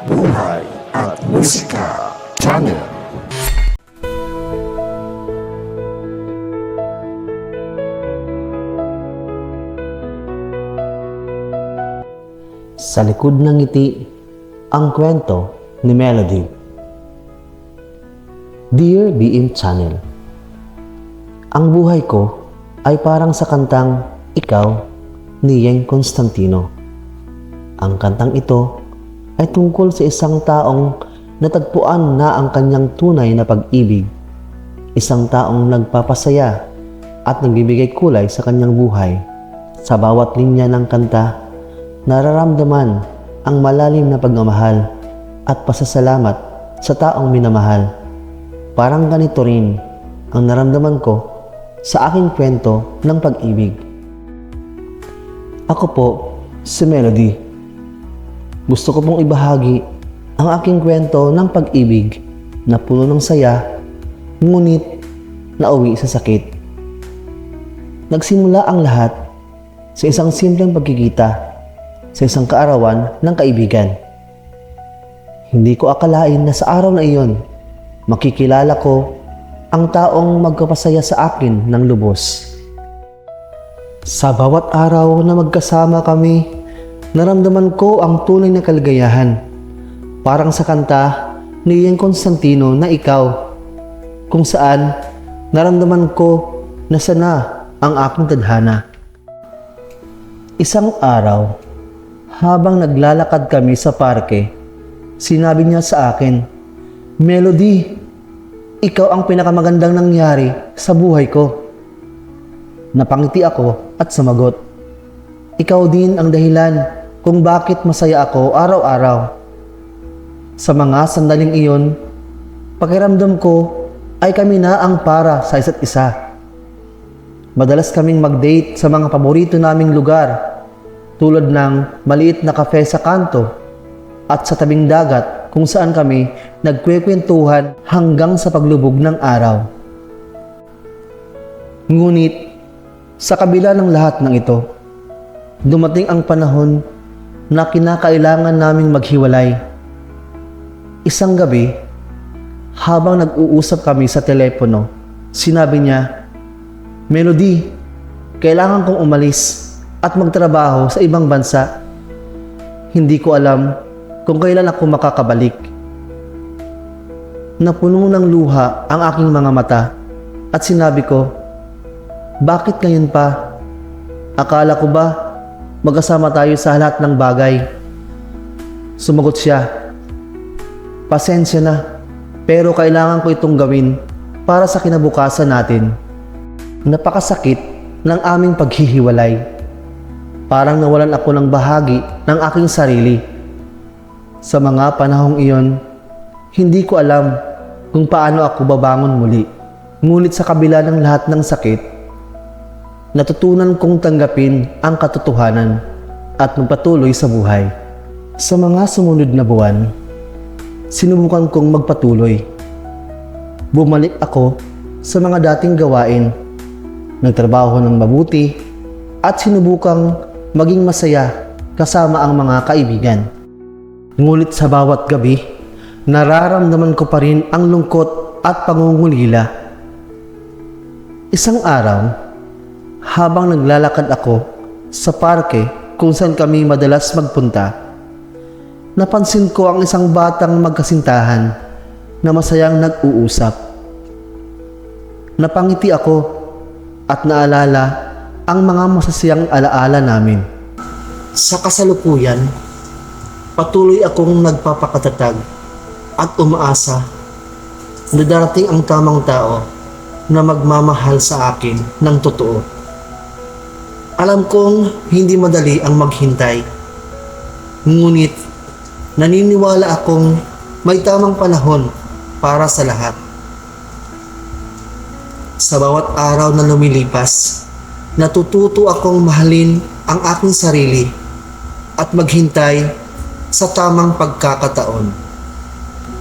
Buhay at Musika Channel. Sa likod ng ngiti, ang kwento ni Melody. Dear BM Channel, Ang buhay ko ay parang sa kantang Ikaw ni Yeng Constantino. Ang kantang ito ay tungkol sa isang taong natagpuan na ang kanyang tunay na pag-ibig. Isang taong nagpapasaya at nagbibigay kulay sa kanyang buhay. Sa bawat linya ng kanta, nararamdaman ang malalim na pagmamahal at pasasalamat sa taong minamahal. Parang ganito rin ang naramdaman ko sa aking kwento ng pag-ibig. Ako po, si Melody. Gusto ko pong ibahagi ang aking kwento ng pag-ibig na puno ng saya, ngunit nauwi sa sakit. Nagsimula ang lahat sa isang simpleng pagkikita sa isang kaarawan ng kaibigan. Hindi ko akalain na sa araw na iyon, makikilala ko ang taong magkapasaya sa akin ng lubos. Sa bawat araw na magkasama kami, naramdaman ko ang tunay na kaligayahan. Parang sa kanta ni Ian Constantino na ikaw, kung saan naramdaman ko na sana ang aking tadhana. Isang araw, habang naglalakad kami sa parke, sinabi niya sa akin, Melody, ikaw ang pinakamagandang nangyari sa buhay ko. Napangiti ako at sumagot, Ikaw din ang dahilan kung bakit masaya ako araw-araw. Sa mga sandaling iyon, pakiramdam ko ay kami na ang para sa isa't isa. Madalas kaming mag-date sa mga paborito naming lugar tulad ng maliit na kafe sa kanto at sa tabing dagat kung saan kami nagkwekwentuhan hanggang sa paglubog ng araw. Ngunit, sa kabila ng lahat ng ito, dumating ang panahon na kinakailangan naming maghiwalay. Isang gabi, habang nag-uusap kami sa telepono, sinabi niya, Melody, kailangan kong umalis at magtrabaho sa ibang bansa. Hindi ko alam kung kailan ako makakabalik. Napuno ng luha ang aking mga mata at sinabi ko, Bakit ngayon pa? Akala ko ba magkasama tayo sa lahat ng bagay? Sumagot siya, Pasensya na, pero kailangan ko itong gawin para sa kinabukasan natin. Napakasakit ng aming paghihiwalay. Parang nawalan ako ng bahagi ng aking sarili. Sa mga panahong iyon, hindi ko alam kung paano ako babangon muli. Ngunit sa kabila ng lahat ng sakit, natutunan kong tanggapin ang katotohanan at magpatuloy sa buhay. Sa mga sumunod na buwan, sinubukan kong magpatuloy. Bumalik ako sa mga dating gawain, nagtrabaho ng mabuti, at sinubukang maging masaya kasama ang mga kaibigan. Ngunit sa bawat gabi, nararamdaman ko pa rin ang lungkot at pangungulila. Isang araw, habang naglalakad ako sa parke kung saan kami madalas magpunta, napansin ko ang isang batang magkasintahan na masayang nag-uusap. Napangiti ako at naalala ang mga masasayang alaala namin. Sa kasalukuyan, patuloy akong nagpapakatatag at umaasa na darating ang tamang tao na magmamahal sa akin ng totoo. Alam kong hindi madali ang maghintay. Ngunit naniniwala akong may tamang panahon para sa lahat. Sa bawat araw na lumilipas, natututo akong mahalin ang aking sarili at maghintay sa tamang pagkakataon.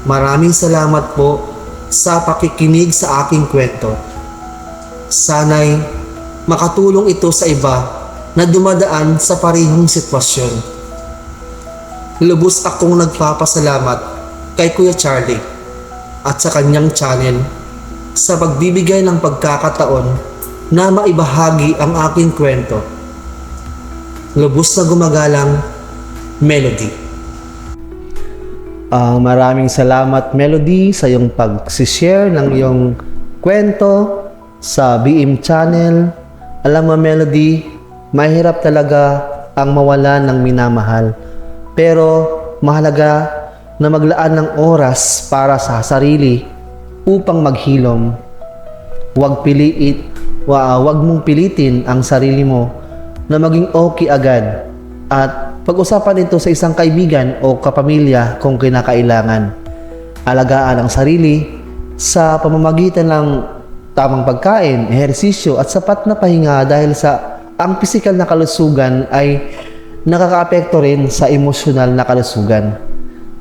Maraming salamat po sa pakikinig sa aking kwento. Sana'y makatulong ito sa iba na dumadaan sa parihong sitwasyon. lubos akong nagpapasalamat kay Kuya Charlie at sa kanyang channel sa pagbibigay ng pagkakataon na maibahagi ang aking kwento. Lubos na gumagalang Melody. Ah, maraming salamat Melody sa iyong pag-share ng iyong kwento sa BM channel. Alam mo Melody, mahirap talaga ang mawalan ng minamahal. Pero mahalaga na maglaan ng oras para sa sarili upang maghilom. Huwag piliit, wa, huwag mong pilitin ang sarili mo na maging okay agad at pag-usapan ito sa isang kaibigan o kapamilya kung kinakailangan. Alagaan ang sarili sa pamamagitan ng tamang pagkain, ehersisyo at sapat na pahinga dahil sa ang pisikal na kalusugan ay nakakaapekto rin sa emosyonal na kalusugan.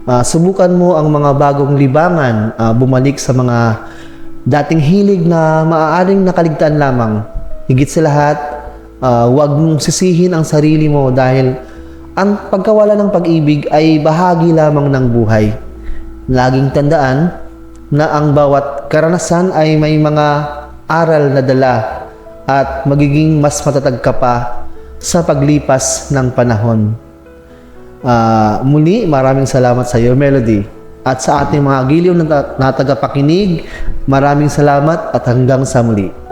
Ah, subukan mo ang mga bagong libangan, ah, bumalik sa mga dating hilig na maaaring nakaligtaan lamang. Higit sa lahat, ah, huwag mong sisihin ang sarili mo dahil ang pagkawala ng pag-ibig ay bahagi lamang ng buhay. Laging tandaan na ang bawat karanasan ay may mga aral na dala at magiging mas matatag ka pa sa paglipas ng panahon. Ah, muli, maraming salamat sa iyo, Melody. At sa ating mga giliw na, na tagapakinig, maraming salamat at hanggang sa muli.